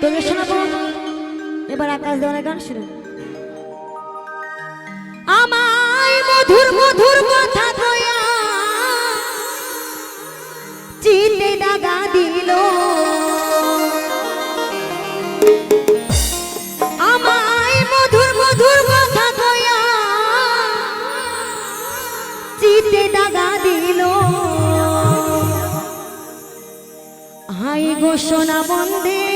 তবে শোনাবো? এবার আকাশ দেওয়ানের গান শুরু আমায় মধুর মধুর কথা দয়া চিলে দাগা দিল। আমায় মধুর মধুর কথা দয়া চিলে দাগা দিল। আই ঘোষণা বন্দে।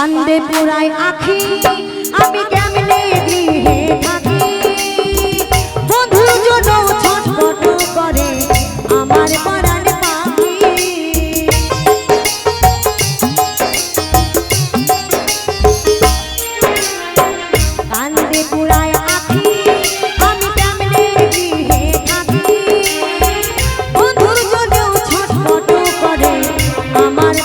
কান্দে পুরাই আখি, আমি কেমনে গৃহে থাকি? বন্ধু জন ছটফট করে আমার পাড়ার পাখি। কান্দে পুরাই করে আমার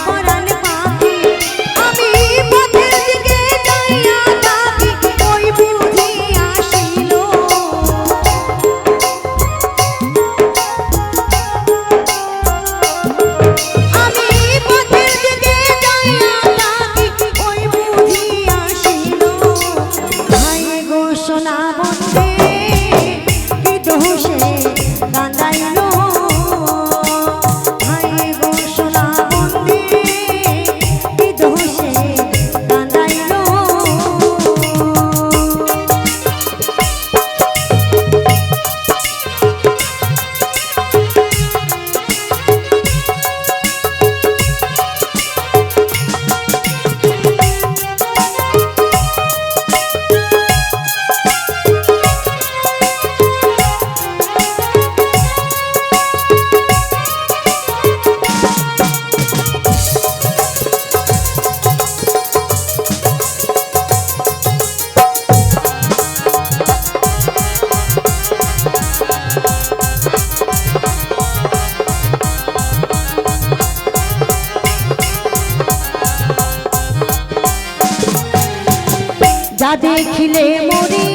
দেখিলে মরি